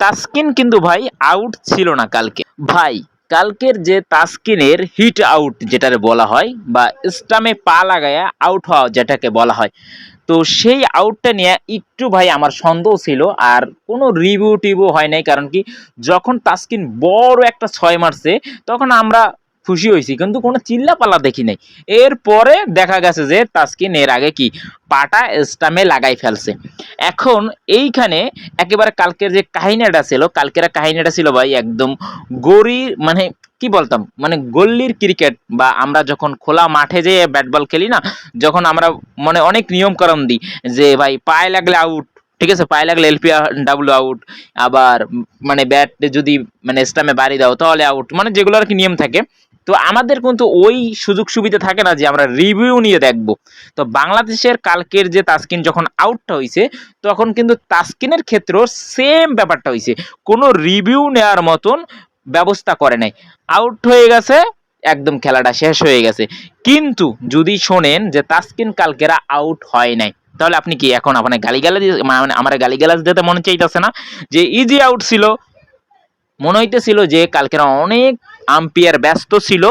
তাসকিন কিন্তু ভাই আউট ছিল না কালকে। ভাই, কালকের যে তাস্কিনের হিট আউট যেটারে বলা হয় বা স্টামে পা লাগায়া আউট হওয়া যেটাকে বলা হয়, তো সেই আউটটা নিয়ে একটু ভাই আমার সন্দেহ ছিল আর কোনো রিভিউ টিভিউ হয় নাই, কারণ কি যখন তাস্কিন বড় একটা ছয় মারছে, তখন আমরা খুশি হয়েছি কিন্তু কোনো চিল্লাপাল্লা দেখি নাই। এরপরে দেখা গেছে যে তাসকিন এর আগে কি পাটা স্টামে লাগাই ফেলছে। এখন এইখানে একেবারে কালকের যে কাহিনীটা ছিল, কালকের কাহিনীটা ছিল ভাই একদম গড়ি মানে কি বলতাম মানে গল্লির ক্রিকেট বা আমরা যখন খোলা মাঠে যেয়ে ব্যাট বল খেলি না, যখন আমরা মানে অনেক নিয়ম কারণ দিই যে ভাই পায়ে লাগলে আউট ঠিক আছে, পায়ে লাগলে এলপি ডাব্লু আউট আবার মানে ব্যাট যদি মানে স্টামে বাড়ি দাও তাহলে আউট মানে যেগুলো আর কি নিয়ম থাকে তো আমাদের কিন্তু ওই সুযোগ সুবিধা থাকে না যে আমরা রিভিউ নিয়ে দেখব। তো বাংলাদেশের কালকের যে তাসকিন যখন আউটটা হয়েছে তখন কিন্তু তাসকিনের ক্ষেত্রেও সেম ব্যাপারটা হয়েছে কোনো রিভিউ নেওয়ার মতন ব্যবস্থা করে নাই। আউট হয়ে গেছে, একদম খেলাটা শেষ হয়ে গেছে। কিন্তু যদি শোনেন যে তাসকিন কালকেরা আউট হয় নাই, তাহলে আপনি কি এখন আপনার গালিগালাজ মানে আমার গালিগালাজ দিতে মনে চাইতেছে না? যে ইজি আউট ছিল মনে হইতেছিল যে কালকেরা অনেক আম্পিয়ার ব্যস্ত ছিল,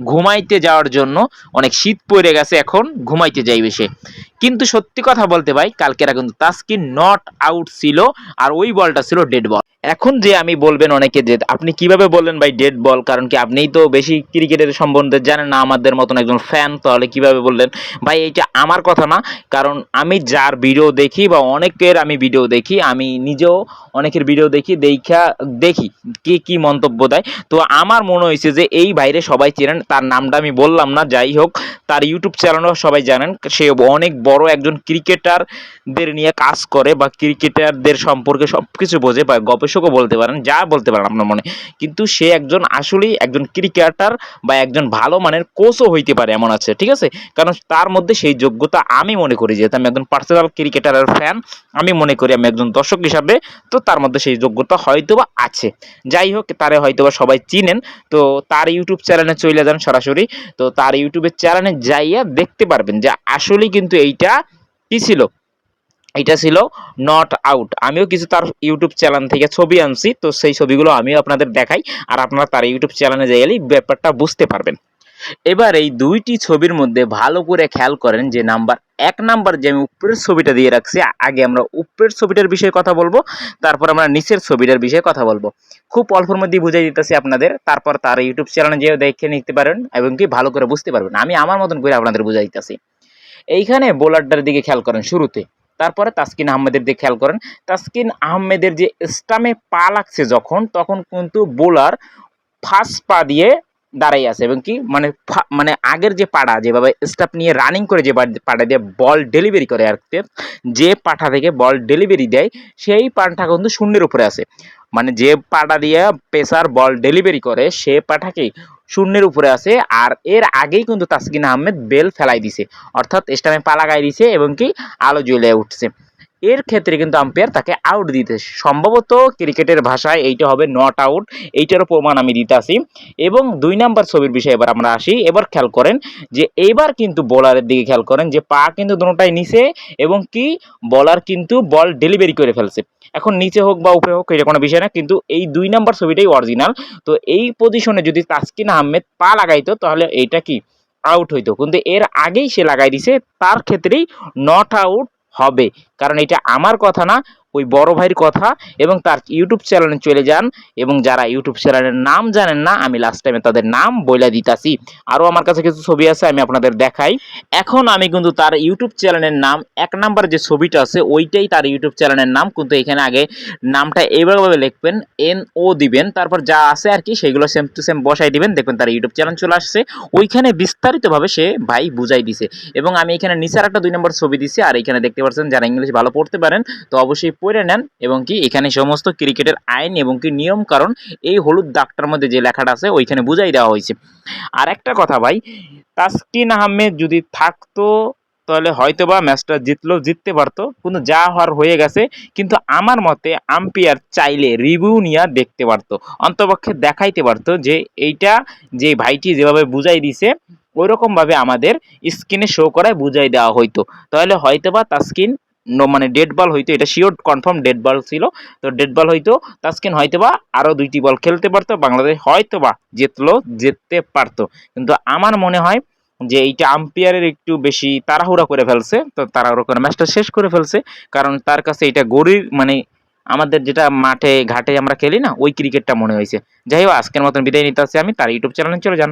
ঘুমাইতে যাওয়ার জন্য। অনেক শীত পড়ে গেছে, এখন ঘুমাইতে যাইবে সে। কিন্তু সত্যি কথা বলতে ভাই, কালকেরা কিন্তু তাস্কিন নট আউট ছিল, আর ওই বলটা ছিল ডেড বল। এখন যে আমি বলবেন অনেকে যে আপনি কীভাবে বললেন ভাই ডেড বল কারণ কি আপনিই তো বেশি ক্রিকেটের সম্বন্ধে জানেন না, আমাদের মতন একজন ফ্যান তাহলে কীভাবে বললেন? ভাই, এইটা আমার কথা না, কারণ আমি যার ভিডিও দেখি বা অনেকের আমি ভিডিও দেখি, আমি নিজেও অনেকের ভিডিও দেখি, দেখা, দেখি কে কি মন্তব্য দেয়। তো আমার মনে হয়েছে যে এই বাইরে সবাই চেনেন, তার নামটা আমি বললাম না, যাই হোক, তার ইউটিউব চ্যানেলও সবাই জানেন, সে অনেক বড় একজন ক্রিকেটারদের নিয়ে কাজ করে বা ক্রিকেটারদের সম্পর্কে সব কিছু বোঝে বা গবেষকও বলতে পারেন, যা বলতে পারেন আপনার মনে। কিন্তু সে একজন আসলেই একজন ক্রিকেটার বা একজন ভালো মানের কোচও হইতে পারে এমন আছে, ঠিক আছে? কারণ তার মধ্যে সেই যোগ্যতা আমি মনে করি, যেহেতু আমি একজন পার্সোনাল ক্রিকেটারের ফ্যান আমি মনে করি আমি একজন দর্শক হিসাবে তো তার মধ্যে সেই যোগ্যতা হয়তোবা আছে। যাই হোক, তারে হয়তোবা সবাই চিনেন, তো তার ইউটিউব চ্যানেলে চলে যান সরাসরি। তো তার ইউটিউবের চ্যানেলে যাইয়া দেখতে পারবেন যে আসলেই কিন্তু এইটা কি ছিল? এটা ছিল নট আউট আমিও কিছু তার ইউটিউব চ্যানেল থেকে ছবি আনছি, তো সেই ছবিগুলো আমিও আপনাদের দেখাই, আর আপনারা তার ইউটিউব চ্যানেলে গেলেই ব্যাপারটা বুঝতে পারবেন। এবার এই দুইটি ছবির মধ্যে ভালো করে খেয়াল করেন যে নাম্বার এক নাম্বার যে আমি উপরের ছবিটা দিয়ে রাখছি আগে আমরা উপরের ছবিটার বিষয়ে কথা বলব, তারপর আমরা নিচের ছবিটার বিষয়ে কথা বলব। খুব অল্পের মধ্যেই বুঝাই দিতেছি আপনাদের, তারপর তার ইউটিউব চ্যানেলে যেয়ে দেখে নিতে পারেন, এবং কি ভালো করে বুঝতে পারবেন। আমি আমার মতন করে আপনাদের বুঝাই দিতেছি এইখানে বোলারটার দিকে খেয়াল করেন শুরুতে। তারপরে তাসকিন আহমেদের খেয়াল করেন। তাসকিন আহমেদের যে স্টামে পা লাগছে যখন, তখন কিন্তু বোলার ফার্স্ট পা দিয়ে দাঁড়াই আছে এবং কি মানে মানে আগের যে পাড়া, যেভাবে স্টাফ নিয়ে রানিং করে যে পা- পাটা দিয়ে বল ডেলিভারি করে আর যে পাঠা থেকে বল ডেলিভারি দেয়, সেই পাটা কিন্তু শূন্যের উপরে আছে। মানে যে পাটা দিয়ে পেসার বল ডেলিভারি করে, সে পাঠাকে শূন্যের উপরে আছে আর এর আগেই কিন্তু তাসকিন আহমেদ বেল ফেলাই দিছে। অর্থাৎ স্টামে পা লাগাই দিছে এবং কি আলো জ্বলে উঠছে। এর ক্ষেত্রে কিন্তু আম্পায়ার তাকে আউট দিতে সম্ভবত ক্রিকেটের ভাষায় এইটা হবে নট আউট এইটারও প্রমাণ আমি দিতে আসি। এবং দুই নাম্বার ছবির বিষয়ে এবার আমরা আসি। এবার খেয়াল করেন যে এইবার কিন্তু বোলারের দিকে খেয়াল করেন যে পা কিন্তু দুটোটাই নিচে এবং কি বলার কিন্তু বল ডেলিভারি করে ফেলছে। এখন নিচে হোক বা উপরে হোক, এটা কোনো বিষয় না, কিন্তু এই দুই নাম্বার ছবিটাই অরিজিনাল তো এই পজিশনে যদি তাসকিন আহমেদ পা লাগাইতো, তাহলে এইটা কি আউট হইতো। কিন্তু এর আগেই সে লাগাই দিছে, তার ক্ষেত্রেই নট আউট হবে। কারণ এটা আমার কথা না ওই বড় ভাইয়ের কথা এবং তার ইউটিউব চ্যানেলে চলে যান এবং যারা ইউটিউব চ্যানেলের নাম জানেন না, আমি লাস্ট টাইমে তাদের নাম বইলা দিতাছি। আরও আমার কাছে কিছু ছবি আছে, আমি আপনাদের দেখাই। এখন আমি কিন্তু তার ইউটিউব চ্যানেলের নাম, এক নাম্বার যে ছবিটা আছে, ওইটাই তার ইউটিউব চ্যানেলের নাম। কিন্তু এখানে আগে নামটা এইভাবে লিখবেন এন ও দিবেন, তারপর যা আছে আর কি, সেগুলো সেম টু সেম বসাই দিবেন। দেখবেন তার ইউটিউব চ্যানেল চলে আসছে। ওইখানে বিস্তারিতভাবে সে ভাই বুঝাই দিছে। এবং আমি এখানে নিচের একটা দুই নম্বর ছবি দিছি, আর এখানে দেখতে পাচ্ছেন, যারা ইংলিশ ভালো পড়তে পারেন, তো অবশ্যই পড়ে নেন এবং কি এখানে সমস্ত ক্রিকেটের আইন এবং কি নিয়ম কারণ এই হলুদ দাগটার মধ্যে যে লেখাটা আছে, ওইখানে বুঝাই দেওয়া হয়েছে। আর একটা কথা ভাই, তাসকিন আহমেদ যদি থাকতো, তাহলে হয়তো বা ম্যাচটা জিতলো, জিততে পারতো। কিন্তু যা হওয়ার হয়ে গেছে, কিন্তু আমার মতে আম্পায়ার চাইলে রিভিউ নিয়ে দেখতে পারতো, অন্তপক্ষে দেখাইতে পারতো যে এইটা যে ভাইটি যেভাবে বুঝাই দিছে ওই রকমভাবে আমাদের স্ক্রিনে শো করায় বুঝাই দেওয়া হইতো। তাহলে হয়তো বা তাস্কিন মানে ডেড বল হইতো, এটা শিওর কনফার্ম ডেড বল ছিল। তো ডেড বল হইতো, তাসকিন হয়তো বা আরও দুইটি বল খেলতে পারতো, বাংলাদেশ হয়তো বা জিতলো, জিততে পারতো। কিন্তু আমার মনে হয় যে এইটা আম্পায়ারের একটু বেশি তাড়াহুড়া করে ফেলছে, তো তাড়াহুড়া করে ম্যাচটা শেষ করে ফেলছে, কারণ তার কাছে এটা গরির মানে আমাদের যেটা মাঠে, ঘাটে আমরা খেলি না, ওই ক্রিকেটটা মনে হয়েছে। যাই হোক, আজকের মতন বিদায় নিতে আসছি আমি, তার ইউটিউব চ্যানেলে চলে যান।